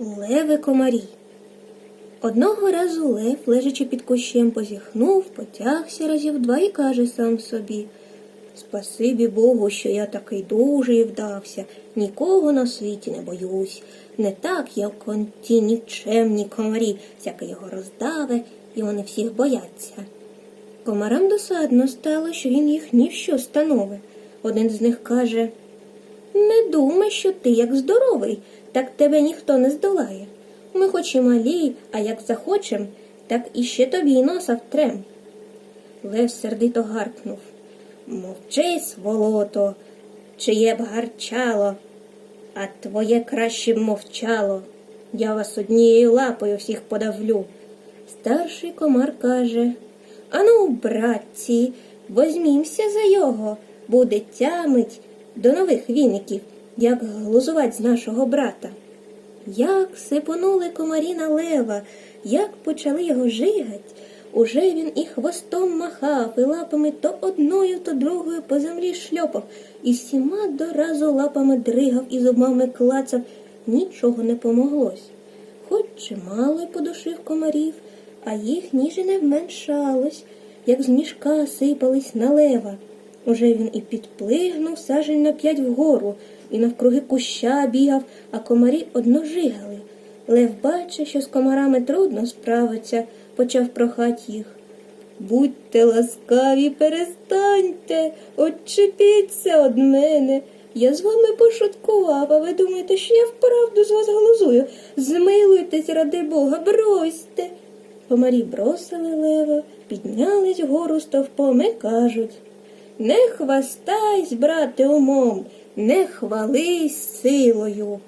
Леви комарі. Одного разу лев, лежачи під кущем, позіхнув, потягся разів два і каже сам собі Спасибі Богу, що я такий дужий вдався, нікого на світі не боюсь. Не так, як он ті нікчемні комарі, всяке його роздаве, і вони всіх бояться. Комарам досадно стало, що він їх ні в становить. Один з них каже Не думай, що ти як здоровий, так тебе ніхто не здолає. Ми хоч і малі, а як захочем, так іще тобі й носа втрем. Лев сердито гаркнув. Мовчи, сволото, чиє б гарчало, а твоє краще б мовчало. Я вас однією лапою всіх подавлю. Старший комар каже Ану, братці, возьмімся за його, буде тямить до нових віників, як глузувати з нашого брата. Як сипонули комарі на лева, як почали його жигать, уже він і хвостом махав, і лапами то одною, то другою по землі шльопав, і всіма доразу лапами дригав і зубами клацав, нічого не помоглось. Хоч чимало й подушив комарів, а їх ніже не вменшалось, як з мішка сипались на лева. Уже він і підплигнув сажень на п'ять вгору, і навкруги куща бігав, а комарі одножигали. Лев бачить, що з комарами трудно справиться, почав прохать їх. Будьте ласкаві, перестаньте, отчепіться од мене. Я з вами пошуткував, а ви думаєте, що я вправду з вас глузую? Змилуйтесь, ради Бога, бросьте. Комарі бросили лева, піднялись вгору стовпом і кажуть Не хвастайсь, брате, умом, не хвались силою.